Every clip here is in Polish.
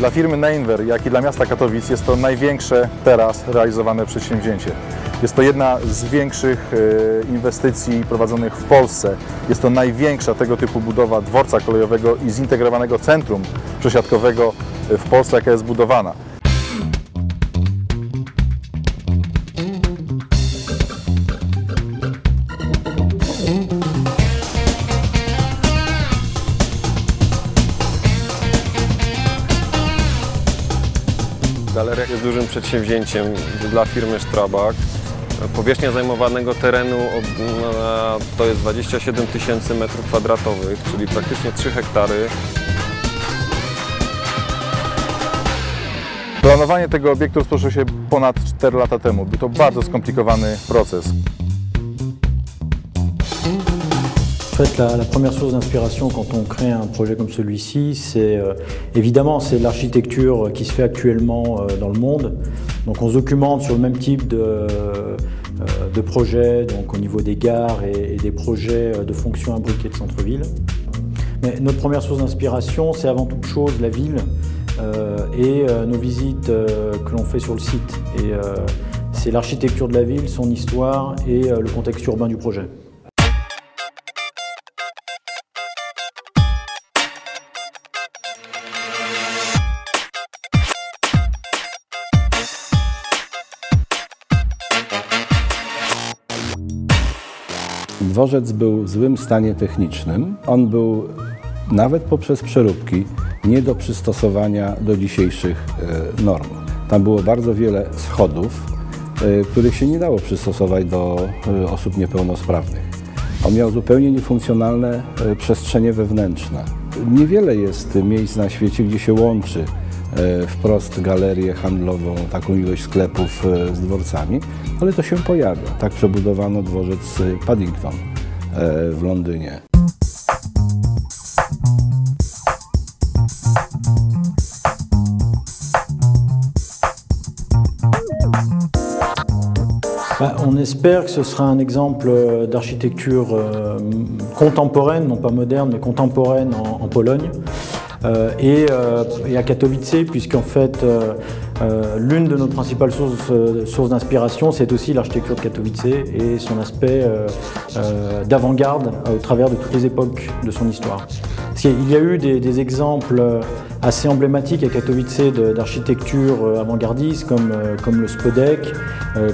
Dla firmy Neinwer, jak i dla miasta Katowic jest to największe teraz realizowane przedsięwzięcie. Jest to jedna z większych e, inwestycji prowadzonych w Polsce. Jest to największa tego typu budowa dworca kolejowego i zintegrowanego centrum przesiadkowego w Polsce, jaka jest budowana. Galeria jest dużym przedsięwzięciem dla firmy Strabag. Powierzchnia zajmowanego terenu ob- to jest 27 tysięcy metrów kwadratowych, czyli praktycznie 3 hektary. Planowanie tego obiektu rozpoczęło się ponad 4 lata temu. Był to bardzo skomplikowany proces. Fait, la, première source d'inspiration quand on crée un projet comme celui-ci, c'est euh, évidemment c'est l'architecture qui se fait actuellement euh, dans le monde. Donc on se documente sur le même type de, euh, de projet, donc au niveau des gares et, des projets de fonctions imbriquées de centre-ville. Mais notre première source d'inspiration, c'est avant toute chose la ville et nos visites que l'on fait sur le site. Et c'est l'architecture de la ville, son histoire et le contexte urbain du projet. Dworzec był w złym stanie technicznym. On był nawet poprzez przeróbki nie do przystosowania do dzisiejszych e, norm. Tam było bardzo wiele schodów, e, których się nie dało przystosować do e, osób niepełnosprawnych. On miał zupełnie niefunkcjonalne przestrzenie wewnętrzne. Niewiele jest miejsc na świecie, gdzie się łączy wprost galerię handlową, taką ilość sklepów e, z dworcami, ale to się pojawia. Tak przebudowano dworzec e, Paddington e, w Londynie. On espère que ce sera un exemple d'architecture euh, contemporaine, non pas moderne, mais contemporaine en Pologne. Euh, et, euh, et à Katowice, puisqu'en fait, euh, l'une de nos principales sources, d'inspiration, c'est aussi l'architecture de Katowice et son aspect d'avant-garde au travers de toutes les époques de son histoire. Qu'il y a eu des, exemples euh, assez emblématiques à Katowice d'architecture euh, avant-gardiste, comme, euh, comme le Spodek,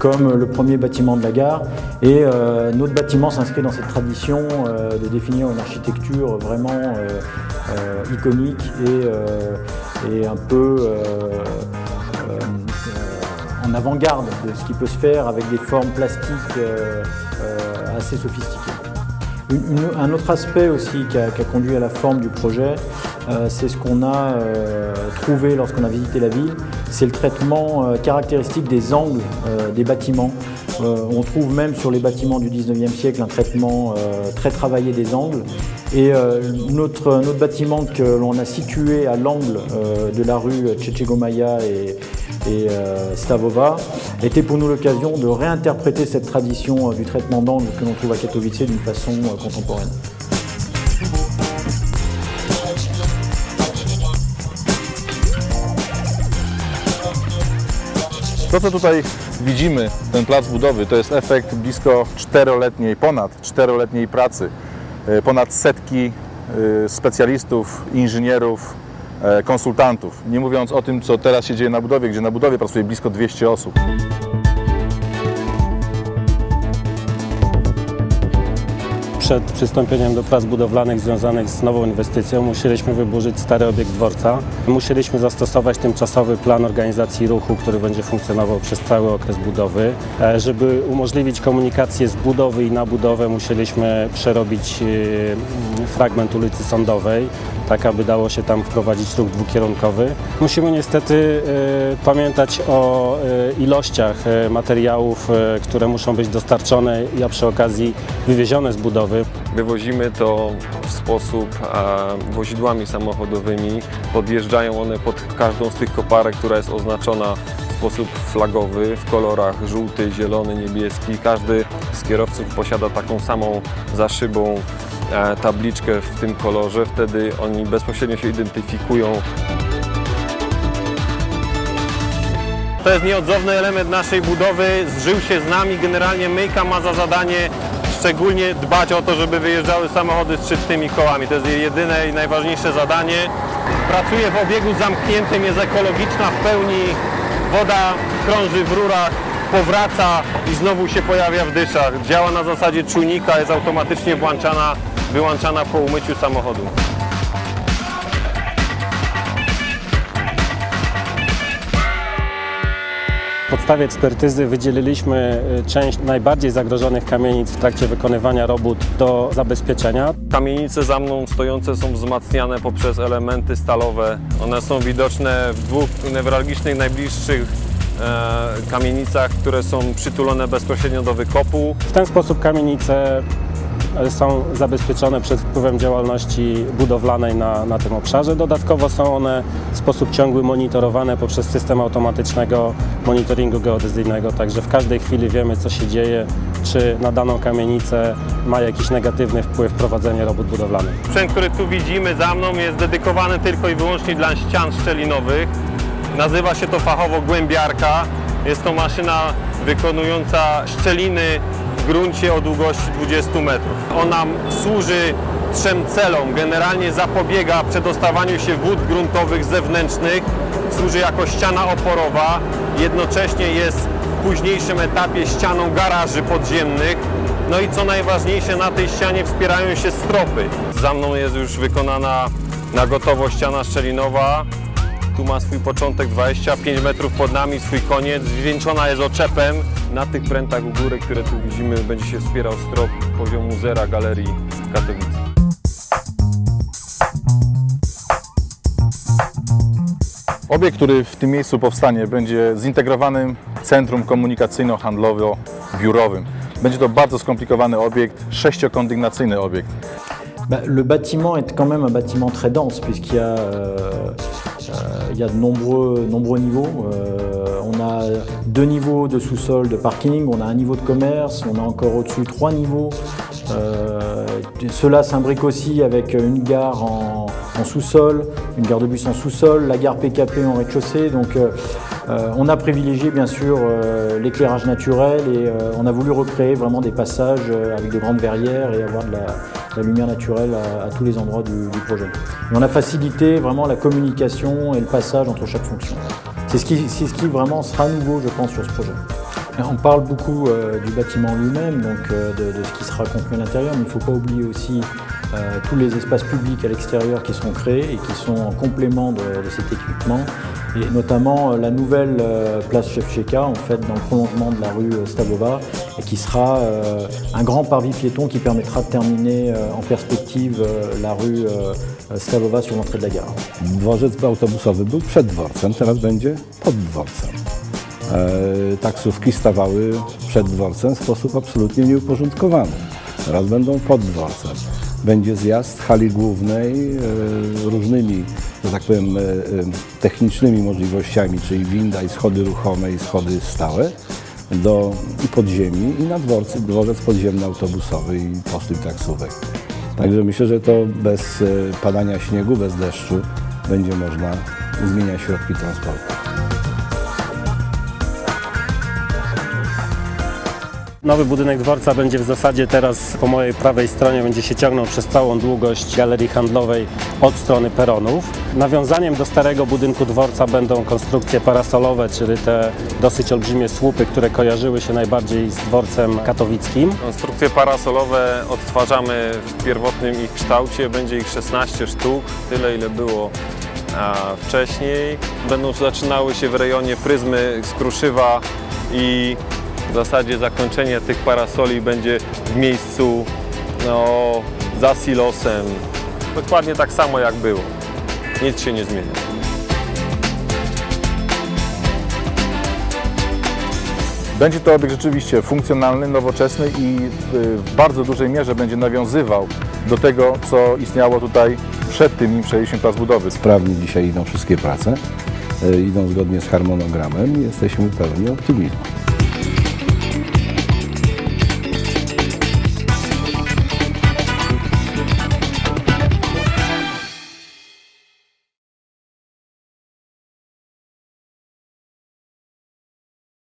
comme le premier bâtiment de la gare. Et notre bâtiment s'inscrit dans cette tradition de définir une architecture vraiment iconique et, un peu en avant-garde de ce qui peut se faire avec des formes plastiques assez sophistiquées. Un autre aspect aussi qui a, conduit à la forme du projet, euh, c'est ce qu'on a euh, trouvé lorsqu'on a visité la ville, c'est le traitement euh, caractéristique des angles des bâtiments. Euh, on trouve même sur les bâtiments du 19e siècle un traitement euh, très travaillé des angles. Et euh, notre, bâtiment que l'on a situé à l'angle de la rue Tchétchégomaya et, Stavova était pour nous l'occasion de réinterpréter cette tradition du traitement d'angle que l'on trouve à Katowice d'une façon contemporaine. Widzimy, ten plac budowy, to jest efekt blisko czteroletniej, ponad czteroletniej pracy. E, Ponad setki e, specjalistów, inżynierów, e, konsultantów. Nie mówiąc o tym, co teraz się dzieje na budowie, gdzie na budowie pracuje blisko 200 osób. Przed przystąpieniem do prac budowlanych związanych z nową inwestycją musieliśmy wyburzyć stary obiekt dworca. Musieliśmy zastosować tymczasowy plan organizacji ruchu, który będzie funkcjonował przez cały okres budowy. E, Żeby umożliwić komunikację z budowy i na budowę musieliśmy przerobić e, fragment ulicy Sądowej, tak aby dało się tam wprowadzić ruch dwukierunkowy. Musimy niestety e, pamiętać o ilościach materiałów, które muszą być dostarczone, a przy okazji wywiezione z budowy. Wywozimy to w sposób e, wozidłami samochodowymi. Podjeżdżają one pod każdą z tych koparek, która jest oznaczona w sposób flagowy w kolorach żółty, zielony, niebieski. Każdy z kierowców posiada taką samą za szybą e, tabliczkę w tym kolorze. Wtedy oni bezpośrednio się identyfikują To jest nieodzowny element naszej budowy, zżył się z nami. Generalnie Myjka ma za zadanie szczególnie dbać o to, żeby wyjeżdżały samochody z czystymi kołami. To jest jej jedyne i najważniejsze zadanie. Pracuje w obiegu zamkniętym, jest ekologiczna w pełni. Woda krąży w rurach, powraca i znowu się pojawia w dyszach. Działa na zasadzie czujnika, jest automatycznie włączana, wyłączana po umyciu samochodu. Podstawie ekspertyzy wydzieliliśmy y, część najbardziej zagrożonych kamienic w trakcie wykonywania robót do zabezpieczenia. Kamienice za mną stojące są wzmacniane poprzez elementy stalowe. One są widoczne w dwóch newralgicznych, najbliższych e, kamienicach, które są przytulone bezpośrednio do wykopu. W ten sposób kamienice są zabezpieczone przed wpływem działalności budowlanej na, na tym obszarze. Dodatkowo są one w sposób ciągły monitorowane poprzez system automatycznego monitoringu geodezyjnego, także w każdej chwili wiemy, co się dzieje, czy na daną kamienicę ma jakiś negatywny wpływ prowadzenie robót budowlanych. Sprzęt, który tu widzimy za mną jest dedykowany tylko i wyłącznie dla ścian szczelinowych. Nazywa się to fachowo głębiarka. Jest to maszyna wykonująca szczeliny gruncie o długości 20 metrów. Ona służy trzem celom. Generalnie zapobiega przedostawaniu się wód gruntowych zewnętrznych. Służy jako ściana oporowa. Jednocześnie jest w późniejszym etapie ścianą garaży podziemnych. No i co najważniejsze, na tej ścianie wspierają się stropy. Za mną jest już wykonana na gotowo ściana szczelinowa. Tu ma swój początek 25 metrów pod nami, swój koniec. Zwieńczona jest oczepem. Na tych prętach u góry, które tu widzimy, będzie się wspierał strop poziomu zera Galerii Katowice. Obiekt, który w tym miejscu powstanie, będzie zintegrowanym centrum komunikacyjno-handlowo-biurowym. Będzie to bardzo skomplikowany obiekt, sześciokondygnacyjny obiekt. Bah, le bâtiment est quand même un bâtiment très dense puisqu'il y a, euh, euh, y a de nombreux, nombreux niveaux. Euh, deux niveaux de sous-sol de parking, on a un niveau de commerce, on a encore au-dessus trois niveaux. Euh, cela s'imbrique aussi avec une gare en, sous-sol, une gare de bus en sous-sol, la gare PKP en rez-de-chaussée. Donc euh, euh, on a privilégié bien sûr l'éclairage naturel et on a voulu recréer vraiment des passages avec de grandes verrières et avoir de la, lumière naturelle à, tous les endroits du, projet. Et on a facilité vraiment la communication et le passage entre chaque fonction. C'est ce qui, ce vraiment sera nouveau, je pense, sur ce projet. On parle beaucoup euh, du bâtiment lui-même, donc euh, de, ce qui sera contenu à l'intérieur, mais il ne faut pas oublier aussi euh, tous les espaces publics à l'extérieur qui sont créés et qui sont en complément de, cet équipement, et notamment la nouvelle place Chefcheka, en fait, dans le prolongement de la rue Stavova, et qui sera un grand parvis piéton qui permettra de terminer en perspective la rue Stavova sur l'entrée de la gare. E, taksówki stawały przed dworcem w sposób absolutnie nieuporządkowany. Teraz będą pod dworcem. Będzie zjazd hali głównej e, różnymi, że tak powiem, e, technicznymi możliwościami, czyli winda i schody ruchome i schody stałe do podziemi i na dworcu, dworzec podziemny autobusowy i postój taksówek. Także myślę, że to bez padania śniegu, bez deszczu będzie można zmieniać środki transportu. Nowy budynek dworca będzie w zasadzie teraz po mojej prawej stronie będzie się ciągnął przez całą długość galerii handlowej od strony peronów. Nawiązaniem do starego budynku dworca będą konstrukcje parasolowe, czyli te dosyć olbrzymie słupy, które kojarzyły się najbardziej z dworcem katowickim. Konstrukcje parasolowe odtwarzamy w pierwotnym ich kształcie. Będzie ich 16 sztuk, tyle ile było wcześniej. Będą zaczynały się w rejonie pryzmy z Kruszywa i w zasadzie zakończenie tych parasoli będzie w miejscu no, za silosem. Dokładnie tak samo jak było. Nic się nie zmieni. Będzie to obiekt rzeczywiście funkcjonalny, nowoczesny i w- w bardzo dużej mierze będzie nawiązywał do tego, co istniało tutaj przed tym, nim przejęliśmy plac budowy. Sprawnie dzisiaj idą wszystkie prace, e, idą zgodnie z harmonogramem i jesteśmy pełni optymizmu.